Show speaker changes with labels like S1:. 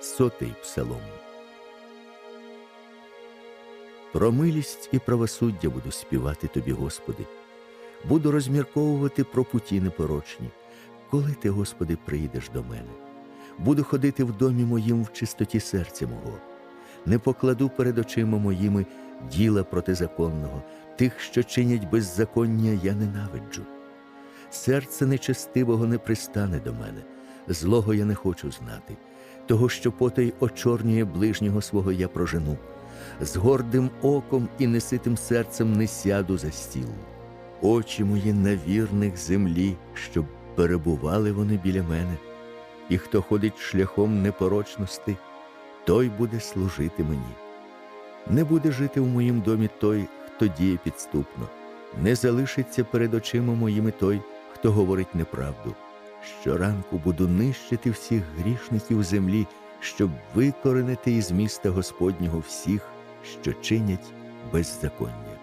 S1: Сотий псалом. Про милість і правосуддя буду співати тобі, Господи. Буду розмірковувати про путі непорочні. Коли ти, Господи, прийдеш до мене, буду ходити в домі моїм в чистоті серця мого, не покладу перед очима моїми діла протизаконного, тих, що чинять беззаконня, я ненавиджу. Серце нечестивого не пристане до мене, злого я не хочу знати, того, що потай очорнює ближнього свого я прожену, з гордим оком і неситим серцем не сяду за стіл. Очі мої на вірних землі, щоб перебували вони біля мене, і хто ходить шляхом непорочності, той буде служити мені. Не буде жити в моїм домі той, хто діє підступно, не залишиться перед очима моїми той, хто говорить неправду. Щоранку буду нищити всіх грішників землі, щоб викоренити із міста Господнього всіх, що чинять беззаконня.